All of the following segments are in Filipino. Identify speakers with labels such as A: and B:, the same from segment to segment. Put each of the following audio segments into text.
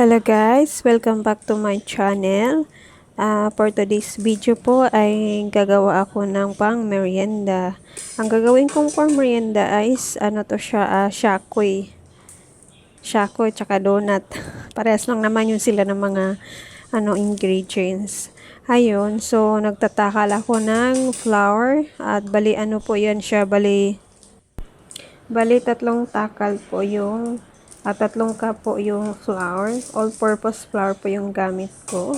A: Hello guys, welcome back to my channel. Ah, for today's video po ay gagawa ako ng pang merienda. Ang gagawin kong pang merienda ay is, ano to siya, uh, shakoy. Shakoy tsaka donut. Parehas lang naman yun sila ng mga ano ingredients. Ayun, so nagtatakal ako ng flour at bali ano po yan siya, bali bali tatlong takal po yung at tatlong cup po yung flour. All-purpose flour po yung gamit ko.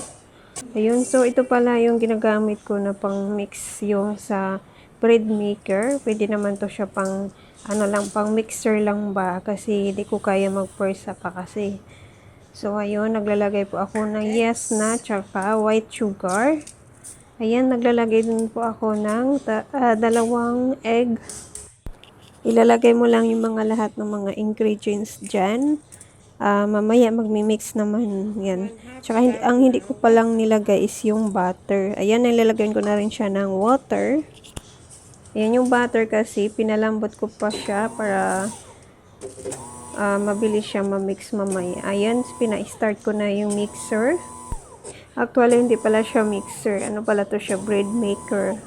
A: Ayun, so ito pala yung ginagamit ko na pang mix yung sa bread maker. Pwede naman to siya pang ano lang, pang mixer lang ba kasi hindi ko kaya magpersa pa kasi. So ayun, naglalagay po ako ng yes na tsaka white sugar. Ayan, naglalagay din po ako ng uh, dalawang egg Ilalagay mo lang yung mga lahat ng mga ingredients dyan. Uh, mamaya magmi-mix naman yan. Tsaka hindi, ang hindi ko palang nilagay is yung butter. Ayan, nilalagyan ko na rin siya ng water. Ayan yung butter kasi pinalambot ko pa siya para uh, mabilis siya ma-mix mamaya. Ayan, pina-start ko na yung mixer. Actually, hindi pala siya mixer. Ano pala to siya? Bread maker.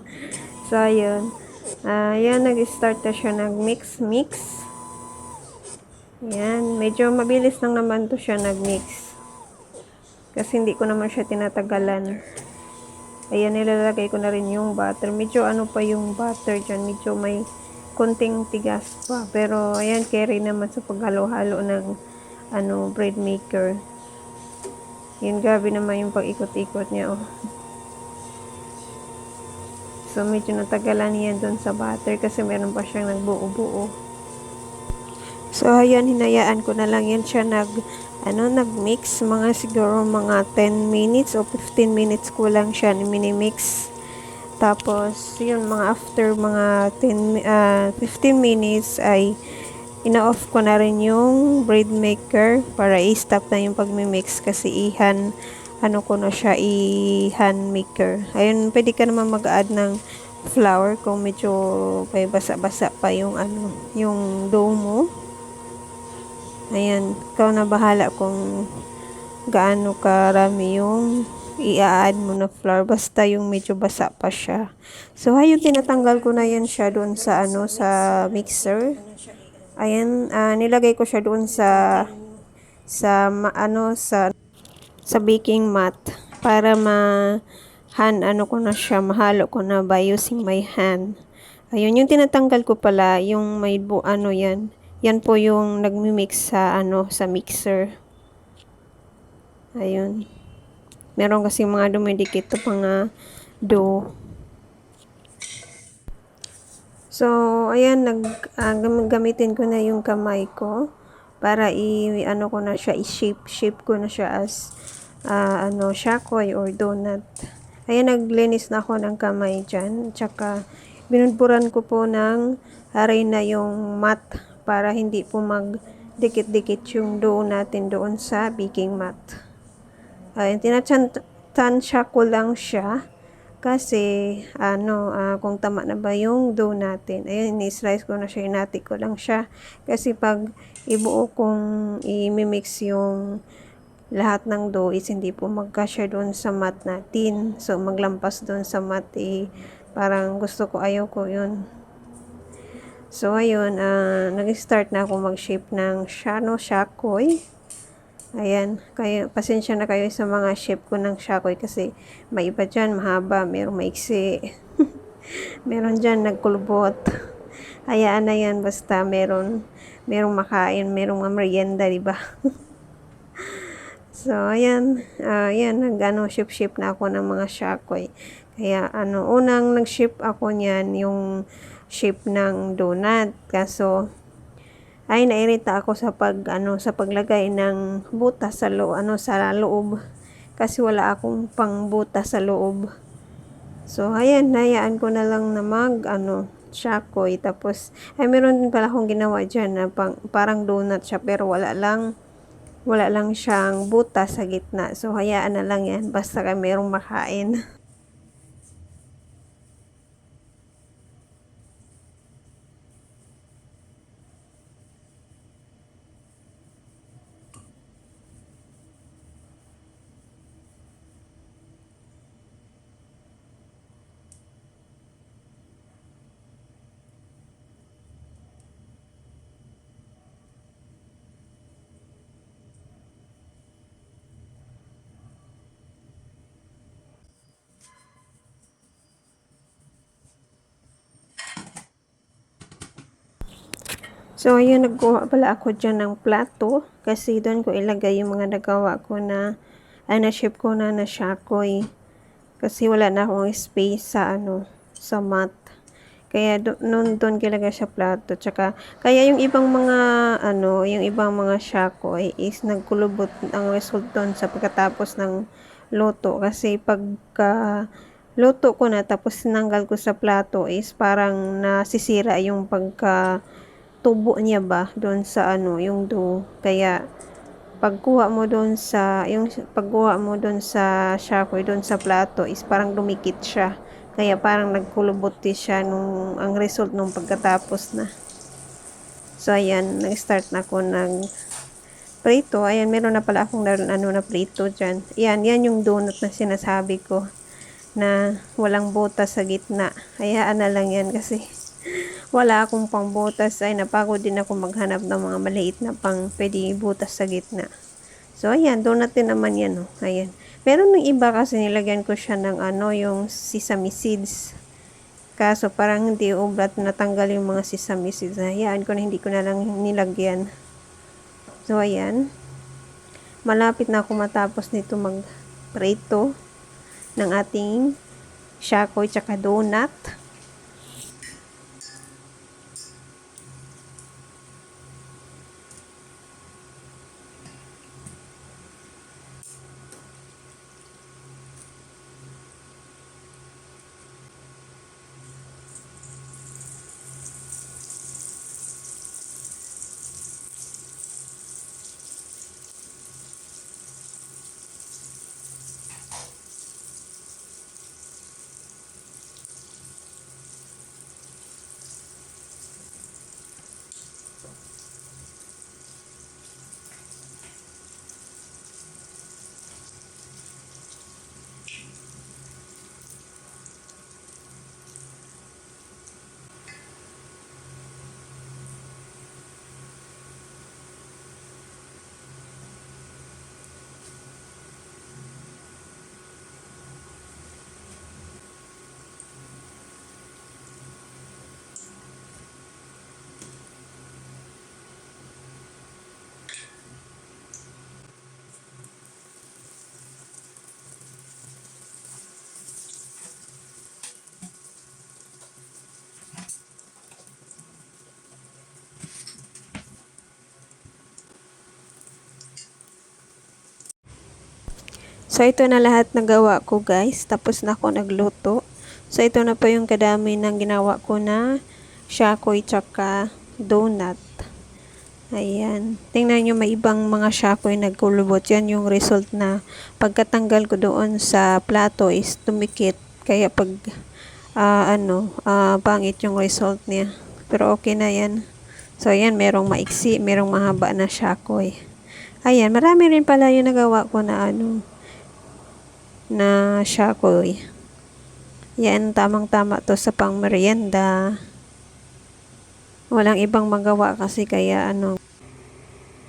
A: so, ayun. Uh, yan, nag-start na siya nag-mix-mix. Yan, medyo mabilis lang naman to siya nag-mix. Kasi hindi ko naman siya tinatagalan. Ayan, nilalagay ko na rin yung butter. Medyo ano pa yung butter dyan. Medyo may konting tigas pa. Pero, ayan, carry naman sa paghalo-halo ng ano, bread maker. Yan, gabi naman yung pag-ikot-ikot niya, oh. So, medyo natagalan yan dun sa butter kasi meron pa siyang nagbuo-buo. So, ayan, hinayaan ko na lang yan siya nag, ano, nag-mix. Mga siguro mga 10 minutes o 15 minutes ko lang siya mini-mix. Tapos, yun, mga after mga 10, uh, 15 minutes ay ina-off ko na rin yung bread maker para i-stop na yung pag-mix kasi ihan ano ko na siya i-hand maker. Ayun, pwede ka naman mag-add ng flour kung medyo may basa-basa pa yung ano, yung dough mo. Ayan, ikaw na bahala kung gaano karami yung i-add mo na flour basta yung medyo basa pa siya. So ayun tinatanggal ko na yan siya doon sa ano sa mixer. Ayan, uh, nilagay ko siya doon sa sa ano sa sa baking mat para ma hand ano ko na siya, mahalo ko na by using my hand. Ayun, yung tinatanggal ko pala, yung may bu ano yan. Yan po yung nagmi-mix sa ano sa mixer. Ayun. Meron kasi mga dumidikit to mga dough. So, ayan, nag, uh, gamitin ko na yung kamay ko para i ano ko na siya i-shape shape ko na siya as uh, ano shakoy or donut. Ayan naglinis na ako ng kamay dyan. Tsaka binudburan ko po ng harina yung mat para hindi po mag dikit-dikit yung dough natin doon sa baking mat. Ayan tinatansya ko lang siya. Kasi ano uh, kung tama na ba yung dough natin. Ayun ni-slice ko na siya inati ko lang siya. Kasi pag ibuo kong i-mix yung lahat ng dough is hindi po magkasya doon sa mat natin. So, maglampas doon sa mat eh, parang gusto ko, ayaw ko yun. So, ayun, uh, nag-start na ako mag-shape ng shano shakoy. Ayan, kayo, pasensya na kayo sa mga shape ko ng shakoy kasi may iba dyan, mahaba, merong maiksi. meron dyan, nagkulbot. Hayaan na yan, basta meron merong makain, merong merienda, di ba? so, ayan, uh, ayan, nag-ano, ship-ship na ako ng mga shakoy. Kaya, ano, unang nag-ship ako niyan, yung shape ng donut. Kaso, ay, nairita ako sa pag, ano, sa paglagay ng butas sa loob, ano, sa loob. Kasi wala akong pang butas sa loob. So, ayan, hayaan ko na lang na mag, ano, shakoy. Tapos, ay meron din pala akong ginawa dyan na pang, parang donut siya pero wala lang wala lang siyang butas sa gitna. So, hayaan na lang yan basta ka merong makain. So, ayun, nagkuha pala ako dyan ng plato kasi doon ko ilagay yung mga nagawa ko na ay na-ship ko na na shakoy. Kasi wala na akong space sa ano, sa mat. Kaya do, noon doon kilagay sa plato. Tsaka, kaya yung ibang mga, ano, yung ibang mga shakoy is nagkulubot ang result doon sa pagkatapos ng luto. Kasi pagka luto ko na tapos sinanggal ko sa plato is parang nasisira yung pagka tubo niya ba doon sa ano, yung dough. Kaya pagkuha mo doon sa yung pagkuha mo doon sa shakoy doon sa plato is parang dumikit siya. Kaya parang nagkulubot din siya nung ang result nung pagkatapos na. So ayan, nag-start na ako ng prito. Ayan, meron na pala akong naroon ano na prito dyan. Ayan, yan yung donut na sinasabi ko na walang butas sa gitna. Hayaan na lang yan kasi wala akong pang butas ay napagod din ako maghanap ng mga maliit na pang pwede butas sa gitna. So, ayan, donut din naman yan, oh. Ayan. Meron ng iba kasi nilagyan ko siya ng ano, yung sesame seeds. Kaso parang hindi ubrat natanggal yung mga sesame seeds. Hayaan ko hindi ko na lang nilagyan. So, ayan. Malapit na ako matapos nito mag-prito ng ating shakoy tsaka donut. So, ito na lahat na gawa ko, guys. Tapos na ako nagluto. So, ito na pa yung kadami ng ginawa ko na shakoy tsaka donut. Ayan. Tingnan nyo, may ibang mga shakoy nagkulubot. Yan yung result na pagkatanggal ko doon sa plato is tumikit. Kaya pag, ah, ano, ah, pangit yung result niya. Pero okay na yan. So, ayan, merong maiksi, merong mahaba na shakoy. Ayan, marami rin pala yung nagawa ko na ano, na shakoy. Yan, tamang-tama to sa pang merienda. Walang ibang magawa kasi kaya ano.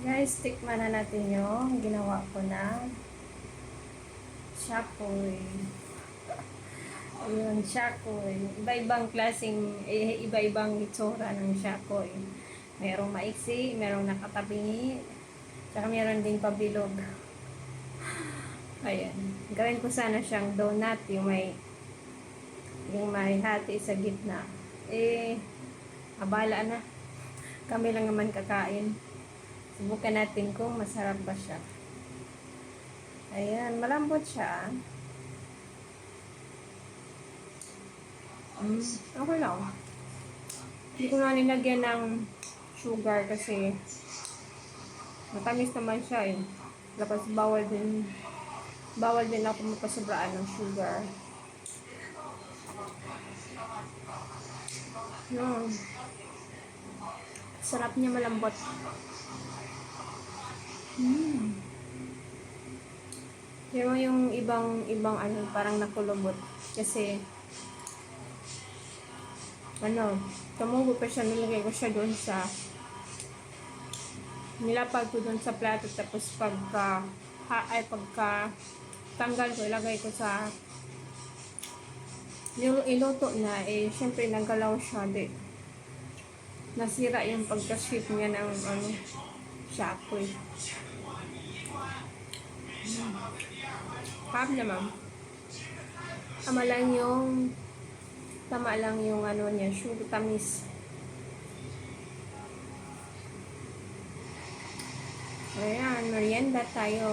B: Guys, tikman na natin yung ginawa ko na shakoy. Ayun, shakoy. Iba-ibang klaseng, eh, iba-ibang itsura ng shakoy. Merong maiksi, merong nakatabingi, tsaka meron ding pabilog. Ayan. Gawin ko sana siyang donut, yung may yung may hati sa gitna. Eh, abala na. Kami lang naman kakain. Subukan natin kung masarap ba siya. Ayan, malambot siya. Mm, okay lang. Hindi ko na nilagyan ng sugar kasi matamis naman siya eh. Tapos bawal din bawal din ako magpasobraan ng sugar. Yun. Sarap niya malambot. Mm. Pero yung ibang ibang ano parang nakulubot kasi ano, tumugo pa siya nilagay ko siya doon sa nilapag ko doon sa plato tapos pagka ha, ay pagka tanggal ko ilagay ko sa yung iluto na eh syempre nagalaw siya di nasira yung pagka-ship niya ng ano, Shopee. Mm. Pab na ma'am. Tama lang yung tama lang yung ano niya, sugar tamis. Ayan, merienda tayo.